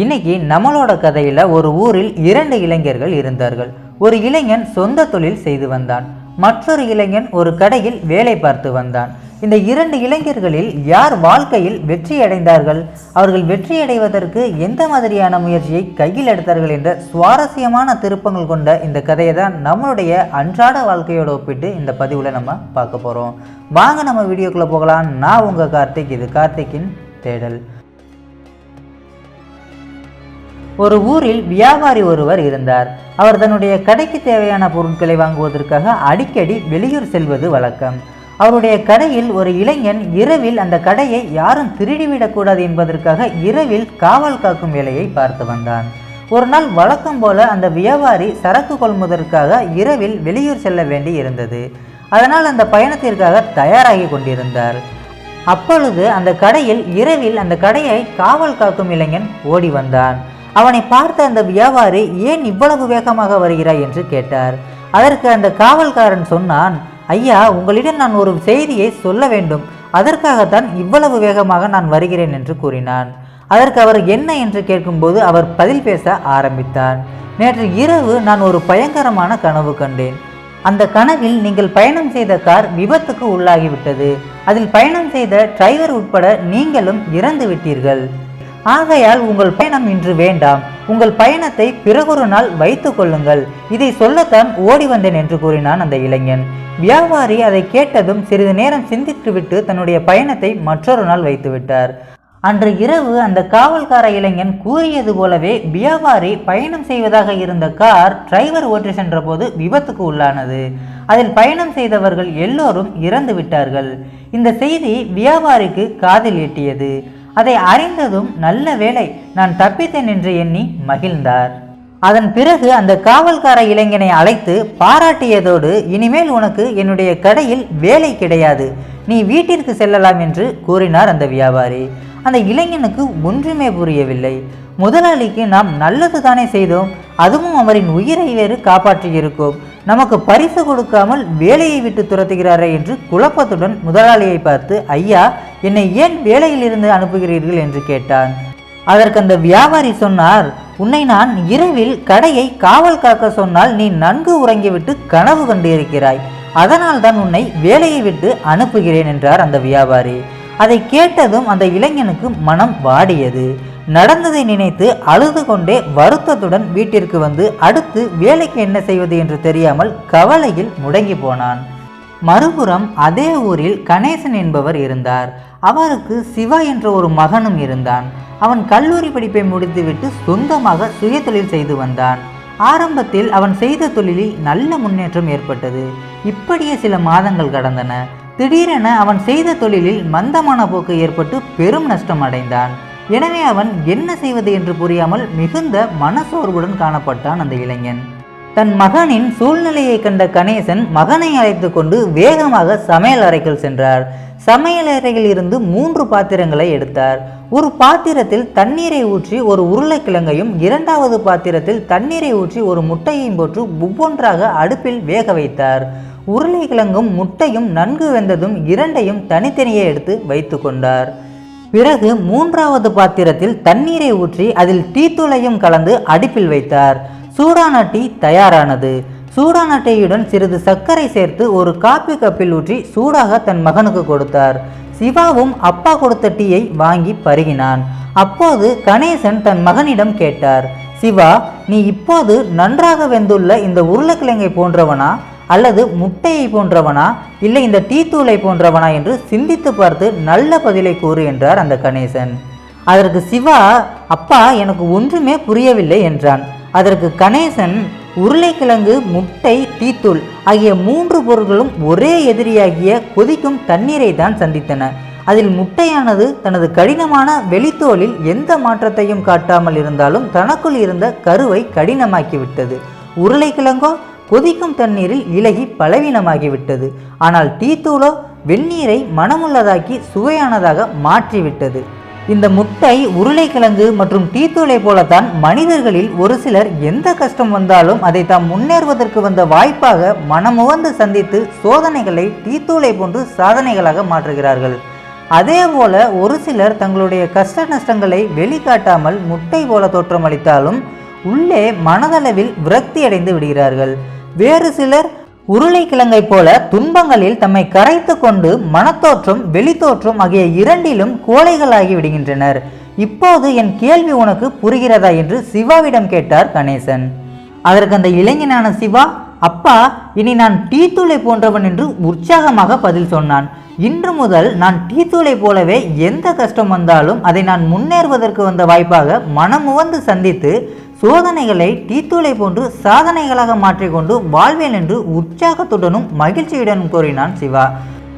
இன்னைக்கு நம்மளோட கதையில ஒரு ஊரில் இரண்டு இளைஞர்கள் இருந்தார்கள். ஒரு இளைஞன் சொந்த தொழில் செய்து வந்தான். மற்றொரு இளைஞன் ஒரு கடையில் வேலை பார்த்து வந்தான். இந்த இரண்டு இளைஞர்களில் யார் வாழ்க்கையில் வெற்றி அடைந்தார்கள்? அவர்கள் வெற்றி அடைவதற்கு எந்த மாதிரியான முயற்சியை கையில் எடுத்தார்கள் என்ற சுவாரஸ்யமான திருப்பங்கள் கொண்ட இந்த கதையை தான் நம்மளுடைய அன்றாட வாழ்க்கையோடு ஒப்பிட்டு இந்த பதிவில் நம்ம பார்க்க போகிறோம் வாங்க நம்ம வீடியோக்குள்ளே போகலாம். நான் உங்கள் கார்த்திக் இது கார்த்திக்கின் தேடல். ஒரு ஊரில் வியாபாரி ஒருவர் இருந்தார். அவர் தன்னுடைய கடைக்கு தேவையான பொருட்களை வாங்குவதற்காக அடிக்கடி வெளியூர் செல்வது வழக்கம். அவருடைய கடையில் ஒரு இளைஞன் இரவில் அந்த கடையை யாரும் திருடிவிடக்கூடாது என்பதற்காக இரவில் காவல் காக்கும் வேலையை பார்த்து வந்தான். ஒரு நாள் வழக்கம் போல அந்த வியாபாரி சரக்கு கொள்முதற்காக இரவில் வெளியூர் செல்ல வேண்டி இருந்தது. அதனால் அந்த பயணத்திற்காக தயாராகி கொண்டிருந்தார். அப்பொழுது அந்த கடையில் இரவில் அந்த கடையை காவல் காக்கும் இளைஞன் ஓடி வந்தான். அவனை பார்த்த அந்த வியாபாரி ஏன் இவ்வளவு வேகமாக வருகிறாய்? என்று கேட்டார். அதற்கு அந்த காவல்காரன் சொன்னான் ஐயா உங்களிடம் நான் ஒரு செய்தியை சொல்ல வேண்டும். அதற்காகத்தான் இவ்வளவு வேகமாக நான் வருகிறேன் என்று கூறினான். அதற்கு அவர் என்ன? என்று கேட்கும்போது அவர் பதில் பேச ஆரம்பித்தார். நேற்று இரவு நான் ஒரு பயங்கரமான கனவு கண்டேன். அந்த கனவில் நீங்கள் பயணம் செய்த கார் விபத்துக்கு உள்ளாகிவிட்டது. அதில் பயணம் செய்த டிரைவர் உட்பட நீங்களும் இறந்து விட்டீர்கள் ஆகையால் உங்கள் பயணம் இன்று வேண்டாம். உங்கள் பயணத்தை பிறகொரு நாள் வைத்துக் கொள்ளுங்கள். இதை சொல்லத்தான் ஓடி வந்தேன் என்று கூறினான் அந்த இளைஞன். வியாபாரி அதை கேட்டதும் சிறிது நேரம் சிந்தித்துவிட்டு தன்னுடைய பயணத்தை மற்றொரு நாள் வைத்துவிட்டார். அன்று இரவு அந்த காவல்கார இளைஞன் கூறியது போலவே வியாபாரி பயணம் செய்வதாக இருந்த கார் டிரைவர் ஓட்டி சென்றபோது விபத்துக்கு உள்ளானது. அதில் பயணம் செய்தவர்கள் எல்லோரும் இறந்து விட்டார்கள் இந்த செய்தி வியாபாரிக்கு காதில் எட்டியது அதை அறிந்ததும் நல்ல வேளை நான் தப்பித்தேன் என்று எண்ணி மகிழ்ந்தார். அதன் பிறகு அந்த காவல்கார இளைஞனை அழைத்து பாராட்டியதோடு இனிமேல் உனக்கு என்னுடைய கடையில் வேலை கிடையாது. நீ வீட்டிற்கு செல்லலாம் என்று கூறினார் அந்த வியாபாரி. அந்த இளைஞனுக்கு ஒன்றுமே புரியவில்லை. முதலாளிக்கு நாம் நல்லது தானே செய்தோம் அதுவும் அவரின் உயிரை வேறு காப்பாற்றியிருக்கோம். நமக்கு பரிசு கொடுக்காமல் வேலையை விட்டு துரத்துகிறாரே என்று குழப்பத்துடன் முதலாளியை பார்த்து ஐயா என்னை ஏன் வேலையிலிருந்து அனுப்புகிறீர்கள்? என்று கேட்டான். அதற்கு அந்த வியாபாரி சொன்னார் உன்னை நான் இரவில் கடையை காவல் காக்க சொன்னால் நீ நன்கு உறங்கிவிட்டு கனவு கண்டிருக்கிறாய். அதனால் தான் உன்னை வேலையை விட்டு அனுப்புகிறேன் என்றார் அந்த வியாபாரி. அதை கேட்டதும் அந்த இளைஞனுக்கு மனம் வாடியது. நடந்ததை நினைத்து அழுது கொண்டே வருத்தத்துடன் வீட்டிற்கு வந்து அடுத்து வேலைக்கு என்ன செய்வது என்று தெரியாமல் கவலையில் முடங்கி போனான். மறுபுறம் அதே ஊரில் கணேசன் என்பவர் இருந்தார். அவருக்கு சிவா என்ற ஒரு மகனும் இருந்தான். அவன் கல்லூரி படிப்பை முடித்துவிட்டு சொந்தமாக சுயதொழில் செய்து வந்தான். ஆரம்பத்தில் அவன் செய்த தொழிலில் நல்ல முன்னேற்றம் ஏற்பட்டது. இப்படியே சில மாதங்கள் கடந்தன. திடீரென அவன் செய்த தொழிலில் மந்தமான போக்கு ஏற்பட்டு பெரும் நஷ்டம் அடைந்தான். எனவே அவன் என்ன செய்வது என்று புரியாமல் மிகுந்த மனசோர்வுடன் காணப்பட்டான் அந்த இளைஞன். தன் மகனின் சூழ்நிலையை கண்ட கணேசன் மகனை அழைத்து கொண்டு வேகமாக சமையல் அறைக்குள் சென்றார். சமையல் அறையில் இருந்து மூன்று பாத்திரங்களை எடுத்தார். ஒரு பாத்திரத்தில் தண்ணீரை ஊற்றி ஒரு உருளைக்கிழங்கையும் இரண்டாவது பாத்திரத்தில் தண்ணீரை ஊற்றி ஒரு முட்டையையும் போட்டு ஒவ்வொன்றாக அடுப்பில் வேக வைத்தார். உருளைக்கிழங்கும் முட்டையும் நன்கு வெந்ததும் இரண்டையும் தனித்தனியே எடுத்து வைத்து கொண்டார். பிறகு மூன்றாவது பாத்திரத்தில் தண்ணீரை ஊற்றி அதில் டீத்தூளையும் கலந்து அடுப்பில் வைத்தார். சூடான டீ தயாரானது. சூடான டீயுடன் சிறிது சர்க்கரை சேர்த்து ஒரு காப்பி கப்பில் ஊற்றி சூடாக தன் மகனுக்கு கொடுத்தார். சிவாவும் அப்பா கொடுத்த டீயை வாங்கி பருகினான். அப்போது கணேசன் தன் மகனிடம் கேட்டார் சிவா நீ இப்போது நன்றாக வெந்துள்ள இந்த உருளைக்கிழங்கை போன்றவனா? அல்லது முட்டையை போன்றவனா? இல்லை இந்த டீத்தூளை போன்றவனா என்று சிந்தித்து பார்த்து நல்ல பதிலை கூறு என்றார் அந்த கணேசன். அதற்கு சிவா அப்பா எனக்கு ஒன்றுமே புரியவில்லை என்றான். அதற்கு கணேசன் உருளைக்கிழங்கு முட்டை டீத்தூள் ஆகிய மூன்று பொருட்களும் ஒரே எதிரியாகிய கொதிக்கும் தண்ணீரை தான் சந்தித்தன. அதில் முட்டையானது தனது கடினமான வெளித்தோலில் எந்த மாற்றத்தையும் காட்டாமல் இருந்தாலும் தனக்குள் இருந்த கருவை கடினமாக்கிவிட்டது உருளைக்கிழங்கோ கொதிக்கும் தண்ணீரில் இலகி பலவீனமாகிவிட்டது. ஆனால் டீத்தூளோ வெந்நீரை மனமுள்ளதாக்கி சுவையானதாக மாற்றிவிட்டது. இந்த முட்டை உருளைக்கிழங்கு மற்றும் டீத்தூளை போலத்தான் மனிதர்களில் ஒரு சிலர் எந்த கஷ்டம் வந்தாலும் அதை தாம் முன்னேறுவதற்கு வந்த வாய்ப்பாக மனமுவந்து சந்தித்து சோதனைகளை டீத்தூளை போன்று சாதனைகளாக மாற்றுகிறார்கள். அதே போல ஒரு சிலர் தங்களுடைய கஷ்ட நஷ்டங்களை வெளிக்காட்டாமல் முட்டை போல தோற்றமளித்தாலும் உள்ளே மனதளவில் விரக்தி அடைந்து விடுகிறார்கள். வேறு சிலர் உருளைக்கிழங்கை போல துன்பங்களில் தம்மை கரைத்து கொண்டு மனத்தோற்றம் வெளித்தோற்றம் ஆகிய இரண்டிலும் கோழைகளாகி விடுகின்றனர். இப்போது என் கேள்வி உனக்கு புரிகிறதா என்று சிவாவிடம் கேட்டார் கணேசன். அதற்கு அந்த இளைஞனான சிவா அப்பா இனி நான் டீத்தூளை போன்றவன் என்று உற்சாகமாக பதில் சொன்னான். இன்று முதல் நான் டீத்தூளை போலவே எந்த கஷ்டம் வந்தாலும் அதை நான் முன்னேறுவதற்கு வந்த வாய்ப்பாக மனமுவந்து சந்தித்து சோதனைகளை டீத்தூளை போன்று சாதனைகளாக மாற்றிக்கொண்டு வாழ்வேன் என்று உற்சாகத்துடனும் மகிழ்ச்சியுடனும் கூறினான் சிவா.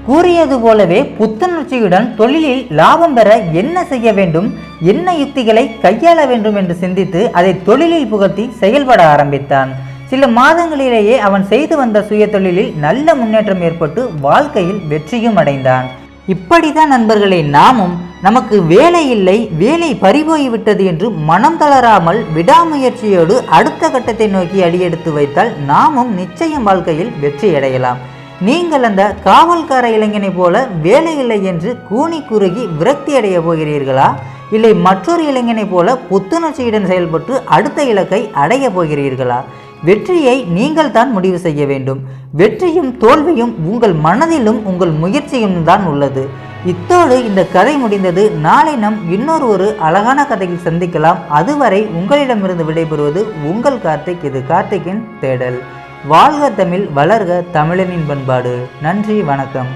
கூறியது போலவே புத்துணர்ச்சியுடன் தொழிலில் லாபம் பெற என்ன செய்ய வேண்டும் என்ன யுக்திகளை கையாள வேண்டும் என்று சிந்தித்து அதை தொழிலில் புகழ்த்தி செயல்பட ஆரம்பித்தான். சில மாதங்களிலேயே அவன் செய்து வந்த சுய தொழிலில் நல்ல முன்னேற்றம் ஏற்பட்டு வாழ்க்கையில் வெற்றியும் அடைந்தான். இப்படிதான் நண்பர்களே நாமும் நமக்கு வேலை இல்லை வேலை பறிபோய்விட்டது என்று மனம் தளராமல் விடாமுயற்சியோடு அடுத்த கட்டத்தை நோக்கி அடியெடுத்து வைத்தால் நாமும் நிச்சயம் வாழ்க்கையில் வெற்றி அடையலாம். நீங்கள் அந்த காவல்கார இளைஞனை போல வேலை இல்லை என்று கூனி குறுகி விரக்தி அடைய போகிறீர்களா? இல்லை மற்றொரு இளைஞனை போல புத்துணர்ச்சியுடன் செயல்பட்டு அடுத்த இலக்கை அடைய போகிறீர்களா? வெற்றியை நீங்கள் தான் முடிவு செய்ய வேண்டும். வெற்றியும் தோல்வியும் உங்கள் மனதிலும் உங்கள் முயற்சியும் தான் உள்ளது. இத்தோடு இந்த கதை முடிந்தது. நாளை நம் இன்னொரு ஒரு அழகான கதையில் சந்திக்கலாம். அதுவரை உங்களிடமிருந்து விடைபெறுவது உங்கள் கார்த்திக். இது கார்த்திக்கின் தேடல். வாழ்க தமிழ் வளர்க தமிழனின் பண்பாடு. நன்றி வணக்கம்.